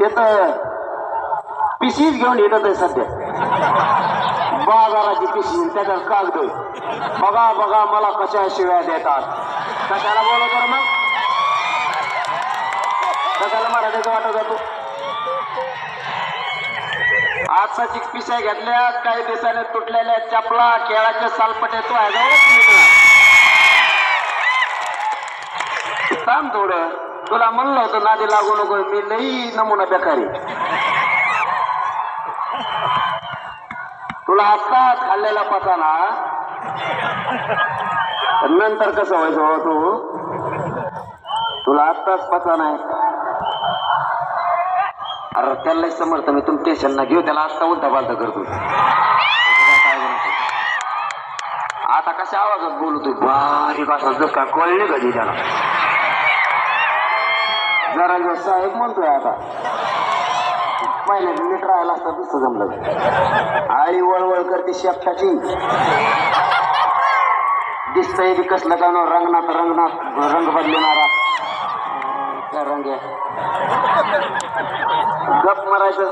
ते तर पिशीच घेऊन येतात आहे सध्या. बाजाराची पिशी त्याच्यात कागद. बघा बघा मला कशा शिव्या देतात. कशाला बोलत तर मग? कशाला मराठीचं वाटत जातो आजची पिशा घेतल्या काही दिवसाने तुटलेल्या चपला केळाच्या सालपटे तो आहे थांब थोडं. तुला म्हणलं होतं नादी लागू नको मी लई नमुना बेकारी तुला आत्ताच खाल्लेला पचाना. नंतर कसं व्हायचं हो तू? तुला आत्ताच पचाना नाही अरे त्याला समर्थ मी तुम्ही टेन्शन ना घेऊ त्याला आत्ता उलटा पालता करतो. आता कशा आवाजात बोलतोय बारीक असा जर का कळली कधी त्याला? जरा जो साहेब म्हणतोय आता. पहिल्या नीट राहायला असतं दुसरं जमलं आई वळवळ करते शेपटाची दिसतंय बी कसलं का नो रंगनाथ रंगनाथ रंग बदलणारा. रंग आहे? गप मारायचं.